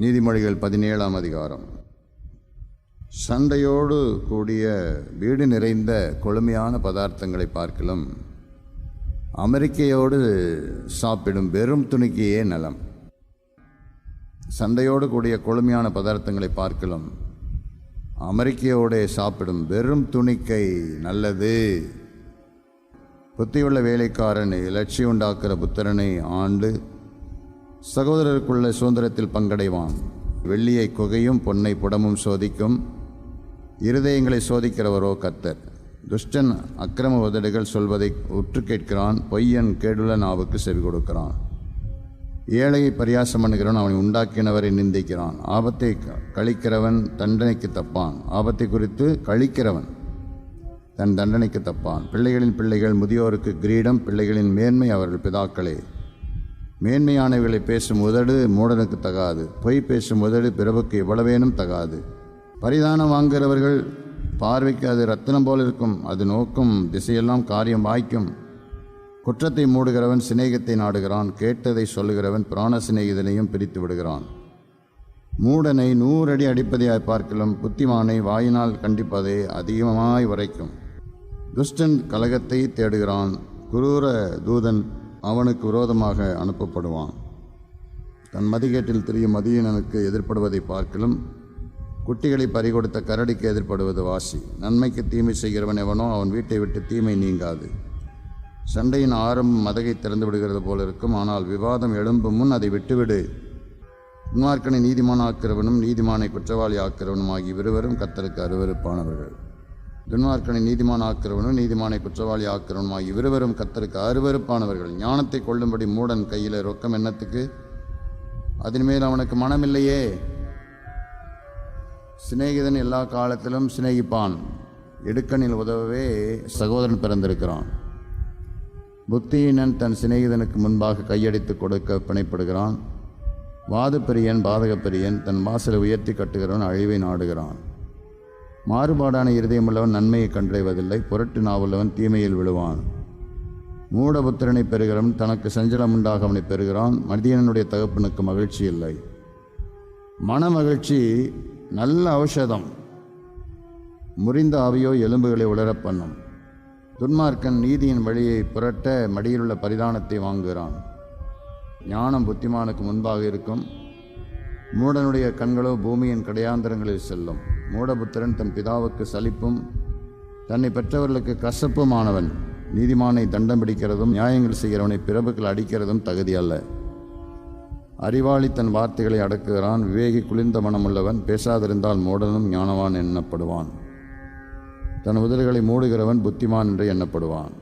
நீதிமொழிகள் பதினேழாம் அதிகாரம். சண்டையோடு கூடிய வீடு நிறைந்த கொழுமையான பதார்த்தங்களை பார்க்கலும். அமெரிக்கையோடு சாப்பிடும் வெறும் துணிக்கையே நலம். சண்டையோடு கூடிய கொழுமையான பதார்த்தங்களை பார்க்கலும். அமெரிக்கையோடே சாப்பிடும் வெறும் துணிக்கை நல்லது. புத்தியுள்ள வேலைக்காரன் லட்சியம் உண்டாக்குற புத்திரனை ஆண்டு சகோதரருக்குள்ள சுதந்திரத்தில் பங்கடைவான். வெள்ளியை குகையும் பொன்னை புடமும் சோதிக்கும். இருதயங்களை சோதிக்கிறவரோ கத்தர் துஷ்டன் அக்கிரம உதடுகள் சொல்வதை உற்று கேட்கிறான். பொய்யன் கேடுள்ள நாவுக்கு செவி கொடுக்கிறான். ஏழையை பரியாசம் பண்ணுகிறவன் அவனை உண்டாக்கினவரை நிந்திக்கிறான். ஆபத்தை க- கழிக்கிறவன் தண்டனைக்கு தப்பான். ஆபத்தை குறித்து கழிக்கிறவன் தன் தண்டனைக்கு தப்பான். பிள்ளைகளின் பிள்ளைகள் முதியோருக்கு கிரீடம் பிள்ளைகளின் மேன்மை அவர்கள் பிதாக்களே. மேன்மையானவைகளை பேசும் உதடு மூடனுக்கு தகாது. பொய் பேசும் உதடு பிறவுக்கு எவ்வளவேனும் தகாது. பரிதானம் வாங்குகிறவர்கள் பார்வைக்கு அது ரத்தினம் போல் இருக்கும். அது நோக்கும் திசையெல்லாம் காரியம் வாய்க்கும். குற்றத்தை மூடுகிறவன் சிநேகத்தை நாடுகிறான். கேட்டதை சொல்லுகிறவன் பிராண சிநேகிதனையும் பிரித்து விடுகிறான். மூடனை நூறடி அடிப்பதையாய் பார்க்கலாம் புத்திமானை வாயினால் கண்டிப்பதை அதிகமாய் உரைக்கும். துஷ்டன் கலகத்தை தேடுகிறான். குரூர தூதன் அவனுக்கு விரோதமாக அனுப்பப்படுவான். தன் மதிகேட்டில் திரியும் மதியனனுக்கு எதிர்ப்படுவதை பார்க்கலும் குட்டிகளை பறிகொடுத்த கரடிக்கு எதிர்ப்படுவது வாசி. நன்மைக்கு தீமை செய்கிறவன் எவனோ அவன் வீட்டை விட்டு தீமை நீங்காது. சண்டையின் ஆரம்பம் மதகை திறந்து விடுகிறது போல இருக்கும். ஆனால் விவாதம் எழும்பும் முன் அதை விட்டுவிடு. துன்மார்க்கனை நீதிமான் ஆக்கிறவனும் நீதிமானை குற்றவாளி ஆக்கிறவனும் ஆகிய இருவரும் கத்தருக்கு அருவருப்பானவர்கள். துன்மார்க்கனை நீதிமான ஆக்கிறவனும் நீதிமானை குற்றவாளி ஆக்கிறவனும் ஆகிய இருவரும் கத்தருக்கு அருவருப்பானவர்கள். ஞானத்தை கொள்ளும்படி மூடன் கையில் ரொக்கம் என்னத்துக்கு? அதன்மேல் அவனுக்கு மனமில்லையே. சிநேகிதன் எல்லா காலத்திலும் சிநேகிப்பான். எடுக்கனில் உதவவே சகோதரன் பிறந்திருக்கிறான். புத்தியினன் தன் சிநேகிதனுக்கு முன்பாக கையடித்து கொடுக்க பிணைப்படுகிறான். வாதப்பிரியன் பாதகப்பிரியன் தன் வாசலை உயர்த்தி கட்டுகிறவன் அழிவை நாடுகிறான். மாறுபாடான இருதயமுள்ளவன் நன்மையை கண்டடைவதில்லை புரட்டு நாவுள்ளவன் தீமையில் விழுவான். மூடபுத்திரனை பெறுகிறவன் தனக்கு சஞ்சலம் உண்டாக அவனை பெறுகிறான் மதியனனுடைய தகப்பனுக்கு மகிழ்ச்சி இல்லை. மன மகிழ்ச்சி நல்ல ஔஷதம். முறிந்த ஆவியோ எலும்புகளை உலரப் பண்ணும். துன்மார்க்கன் நீதியின் வழியை புரட்ட மடியிலுள்ள பரிதானத்தை வாங்குகிறான். ஞானம் புத்திமானுக்கு முன்பாக இருக்கும். மூடனுடைய கண்களோ பூமியின் கடையாந்தரங்களில் செல்லும். மூடபுத்திரன் தன் பிதாவுக்கு சலிப்பும் தன்னை பெற்றவர்களுக்கு கசப்புமானவன். நீதிமானை தண்டம் பிடிக்கிறதும் நியாயங்கள் செய்கிறவனை பிறப்புகள் அடிக்கிறதும் தகுதி அல்ல. அறிவாளி தன் வார்த்தைகளை அடக்குகிறான் விவேகி குளிர்ந்த மனமுள்ளவன் பேசாதிருந்தால் மூடனும் ஞானவான் எண்ணப்படுவான் தன் உதடுகளை மூடுகிறவன் புத்திமான் என்று எண்ணப்படுவான்.